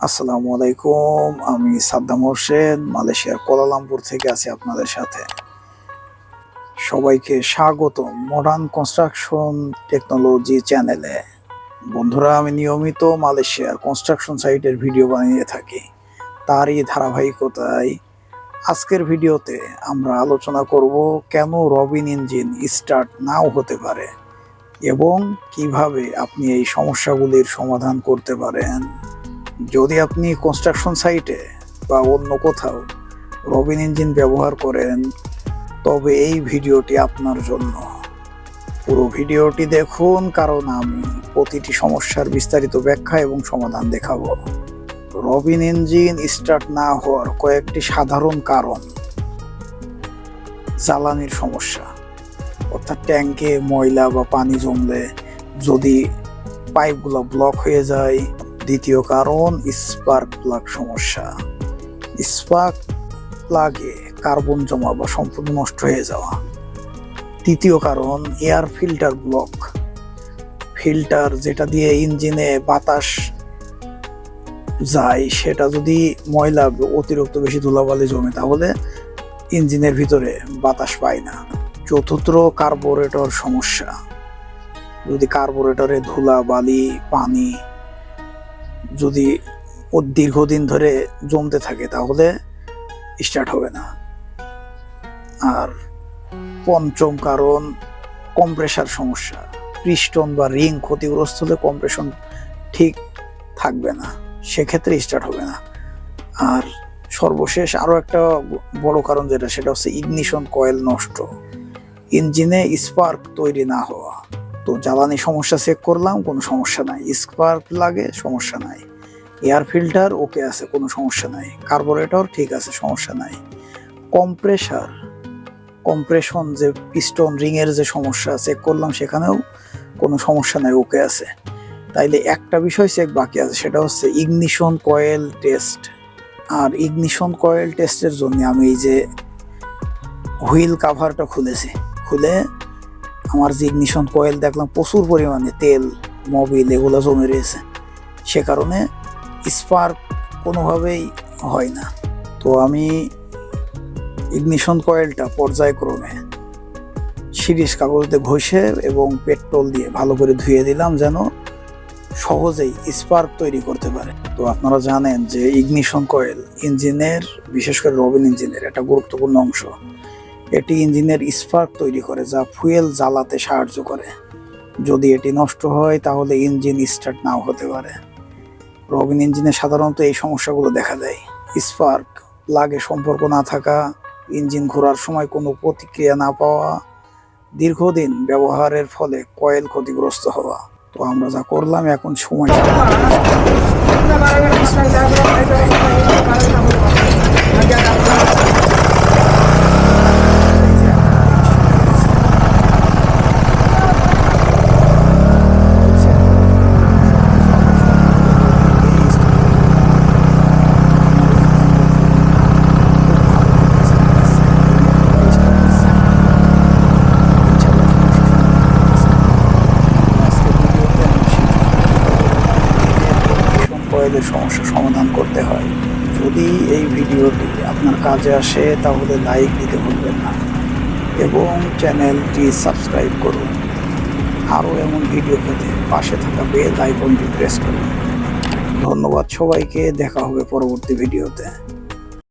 আসসালামু আলাইকুম, আমি সাদ্দাম হোসেন, মালয়েশিয়ার কোলালামপুর থেকে আছি আপনাদের সাথে। সবাইকে স্বাগত মডার্ন কনস্ট্রাকশন টেকনোলজি চ্যানেলে বন্ধুরা, আমি নিয়মিত মালয়েশিয়ার কনস্ট্রাকশন সাইটের ভিডিও বানিয়ে থাকি। তারই ধারাবাহিকতায় আজকের ভিডিওতে আমরা আলোচনা করব কেন রবিন ইঞ্জিন স্টার্ট নাও হতে পারে এবং কীভাবে আপনি এই সমস্যাগুলির সমাধান করতে পারেন। যদি আপনি কনস্ট্রাকশন সাইটে বা অন্য কোথাও রবিন ইঞ্জিন ব্যবহার করেন, তবে এই ভিডিওটি আপনার জন্য। পুরো ভিডিওটি দেখুন, কারণ আমি প্রতিটি সমস্যার বিস্তারিত ব্যাখ্যা এবং সমাধান দেখাবো। রবিন ইঞ্জিন স্টার্ট না হওয়ার কয়েকটি সাধারণ কারণ। জ্বালানির সমস্যা, অর্থাৎ ট্যাঙ্কে ময়লা বা পানি জমলে যদি পাইপগুলো ব্লক হয়ে যায় দ্বিতীয় কারণ স্পার্ক প্লাগ সমস্যা। স্পার্ক প্লাগে কার্বন জমা বা সম্পূর্ণ নষ্ট হয়ে যাওয়া। তৃতীয় কারণ এয়ার ফিল্টার ব্লক ফিল্টার যেটা দিয়ে ইঞ্জিনে বাতাস যায়, সেটা যদি ময়লা অতিরিক্ত বেশি ধুলাবালি জমে, তাহলে ইঞ্জিনের ভিতরে বাতাস পায় না। চতুর্থ কার্বোরেটর সমস্যা। যদি কার্বোরেটরে ধুলা বালি পানি যদি দীর্ঘদিন ধরে জমতে থাকে, তাহলে স্টার্ট হবে না। আর পঞ্চম কারণ কম্প্রেসার সমস্যা। পিস্টন বা রিং ক্ষতিগ্রস্ত হলে কম্প্রেশন ঠিক থাকবে না, সেক্ষেত্রে স্টার্ট হবে না। আর সর্বশেষ আরও একটা বড় কারণ যেটা, সেটা হচ্ছে ইগনিশন কয়েল নষ্ট। ইঞ্জিনে স্পার্ক তৈরি না হওয়া। তো জ্বালানি সমস্যা চেক করলাম, কোনো সমস্যা নাই। স্পার্ক লাগে, সমস্যা নাই। এয়ার ফিল্টার ওকে আছে, কোনো সমস্যা নাই। কার্বোরেটর ঠিক আছে, সমস্যা নাই। কম্প্রেসার কম্প্রেশন যে পিস্টন রিংয়ের যে সমস্যা চেক করলাম সেখানেও কোনো সমস্যা নাই ওকে আছে। তাইলে একটা বিষয় চেক বাকি আছে, সেটা হচ্ছে ইগনিশন কয়েল টেস্ট আর ইগনিশন কয়েল টেস্টের জন্য আমি এই যে হুইল কাভারটা খুলেছি। খুলে আমার যে ইগনিশন কয়েল দেখলাম, প্রচুর পরিমাণে তেল মোবিল এগুলো জমে রয়েছে। সে কারণে স্পার্ক কোনোভাবেই হয় না। তো আমি ইগনিশন কয়েলটা পর্যায়ক্রমে সিরিজ কাগজে ঘষে এবং পেট্রোল দিয়ে ভালো করে ধুয়ে দিলাম যেন সহজেই স্পার্ক তৈরি করতে পারে। তো আপনারা জানেন যে ইগনিশন কয়েল ইঞ্জিনের, বিশেষ করে রবিন ইঞ্জিনের, একটা গুরুত্বপূর্ণ অংশ। এটি ইঞ্জিনের স্পার্ক তৈরি করে যা ফুয়েল জ্বালাতে সাহায্য করে। যদি এটি নষ্ট হয়, তাহলে ইঞ্জিন স্টার্ট নাও হতে পারে। রবিন ইঞ্জিনে সাধারণত এই সমস্যাগুলো দেখা দেয়। স্পার্ক প্লাগে সম্পর্ক না থাকা, ইঞ্জিন ঘোরার সময় কোনো প্রতিক্রিয়া না পাওয়া, দীর্ঘদিন ব্যবহারের ফলে কয়েল ক্ষতিগ্রস্ত হওয়া। তো আমরা যা করলাম, এখন সময় কয়েলের সমস্যা সমাধান করতে হয়। যদি এই ভিডিওটি আপনার কাজে আসে, তাহলে লাইক দিতে ভুলবেন না এবং চ্যানেলটি সাবস্ক্রাইব করুন। আরও এমন ভিডিও পেতে পাশে থাকা বেল আইকনটি প্রেস করুন। ধন্যবাদ সবাইকে, দেখা হবে পরবর্তী ভিডিওতে।